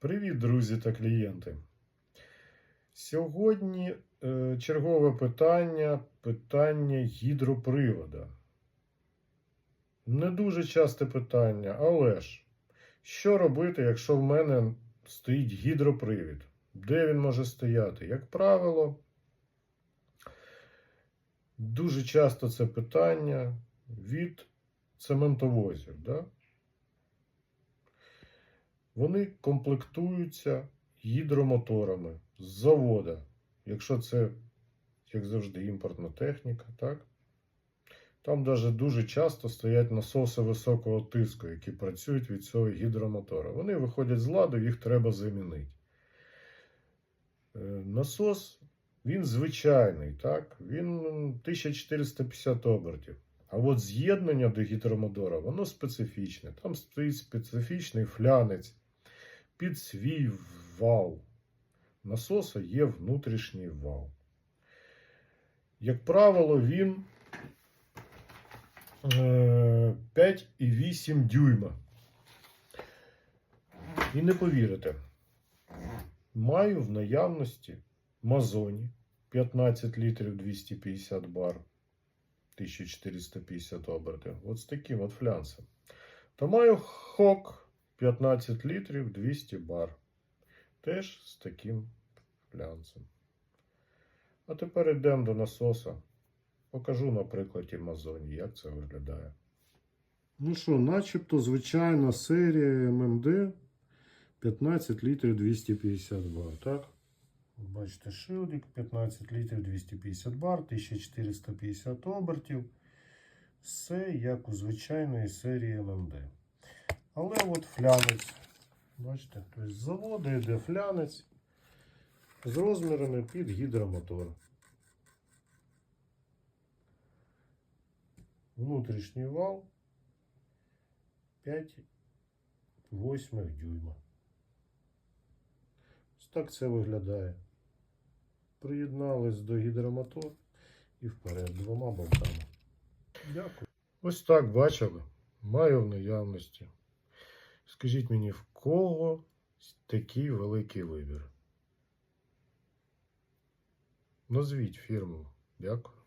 Привіт, друзі та клієнти. Сьогодні е, чергове питання питання гідропривода. Не дуже часте питання, але ж, що робити, якщо в мене стоїть гідропривід? Де він може стояти? Як правило, дуже часто це питання від цементовозів. Да? Вони комплектуються гідромоторами з завода, якщо це, як завжди, імпортна техніка, так? Там навіть дуже часто стоять насоси високого тиску, які працюють від цього гідромотора. Вони виходять з ладу, їх треба замінити. Е, Насос, він звичайний, так? Він 1450 обертів. А от з'єднання до гідромотора, воно специфічне. Там стоїть специфічний флянець під свій вал. Насоса є внутрішній вал. Як правило, він е, 5,8 дюйма. І не повірите, маю в наявності Мазоні 15 літрів 250 бар. 1450 обертів. От з таким от флянцем. То маю хок 15 літрів 200 бар. Теж з таким флянцем. А тепер йдемо до насоса. Покажу на прикладі Мазоні, як це виглядає. Ну що, начебто звичайна серія ММД 15 літрів 250 бар, так? Бачите, шилдик 15 літрів 250 бар, 1450 обертів. Все як у звичайної серії ММД. Але от флянець. Бачите, тобто з заводу йде флянець з розмірами під гідромотор. Внутрішній вал 5 восьмих дюйма. Ось так це виглядає. Приєднались до гідромотор і вперед двома болтами. Дякую. Ось так бачили. Маю в наявності. Скажіть мені, в кого такий великий вибір? Назвіть фірму. Дякую.